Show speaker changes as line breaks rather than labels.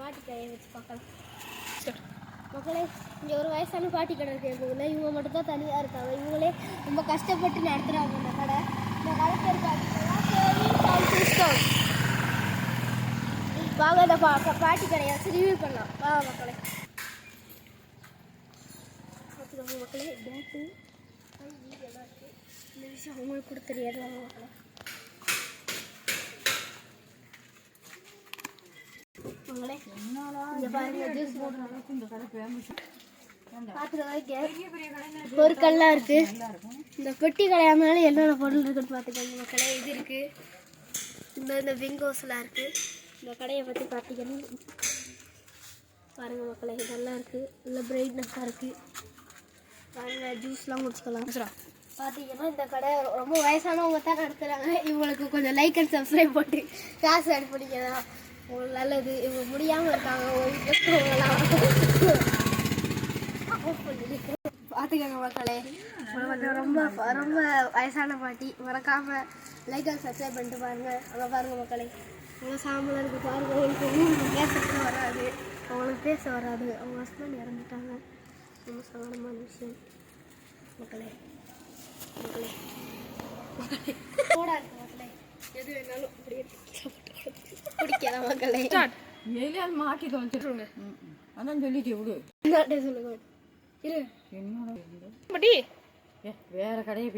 பாட்டி கடையை வச்சு பார்க்கலாம். மக்களே இங்கே ஒரு வயசான பாட்டி கடை இருக்குது எங்கள் ஊரில். இவங்க மட்டும்தான் தனியாக இருக்காங்க. இவங்களே ரொம்ப கஷ்டப்பட்டு நடத்துகிறாங்க இந்த கடை. இந்த காலத்தில் பேர் வாங்க இந்த பா பாட்டி கடையை வச்சு ரிவ்யூ பண்ணலாம். வா மக்களே. பார்த்துக்கோங்க மக்களே. பேட்டு இந்த விஷயம் அவங்களுக்கு கூட தெரியாது வாங்க மக்களே. இங்க பாருங்க ஜூஸ் பாத்துக்கோங்க பொருட்கள்லாம் இருக்கு? இந்த பெட்டி கடையாமல என்னென்ன பொருள் இருக்குன்னு பார்த்துக்கோங்க மக்களே. இது இருக்கு. இந்த இந்த விங்கோஸ்லாம் இருக்கு. இந்த கடையை பற்றி பார்த்தீங்கன்னா பாருங்க மக்களே இதெல்லாம் இருக்கு. இல்லை பிரைட்னஸாக இருக்கு. பாருங்க ஜூஸ்லாம் குடிச்சுக்கலாம். பார்த்தீங்கன்னா இந்த கடை ரொம்ப வயசானவங்க தான் நடத்துகிறாங்க இவங்களுக்கு கொஞ்சம் லைக் அண்ட் சப்ஸ்கிரைப் போட்டு காசு பண்ணிக்கலாம் உங்களுக்கு நல்லது. இவங்க முடியாமல் இருக்காங்க. ஒரு பார்த்துக்கோங்க மக்களே. கொஞ்சம் ரொம்ப ரொம்ப வயசான பாட்டி. மறக்காம லைக் அண்ட் சப்ஸ்கிரைப் பண்ணிட்டு பாருங்க. அங்கே பாருங்க மக்களே. அவங்க சாம்பலாக இருக்கு பாருங்க உங்களுக்கு பேசுறது வராது. அவங்களுக்கு பேச வராது. அவங்க ஹஸ்பண்ட் இறந்துட்டாங்க. ரொம்ப சங்கடமான விஷயம். மக்களே. மக்களே. மக்களே. போடாது மக்களே. எது வேணாலும் அப்படியே பிடிக்கல மக்களே
எலியால் மாட்டி தொலைச்சிருங்க அதான் சொல்லிட்டு விடு
சொல்லுங்க.
என்னோட வேற கடையை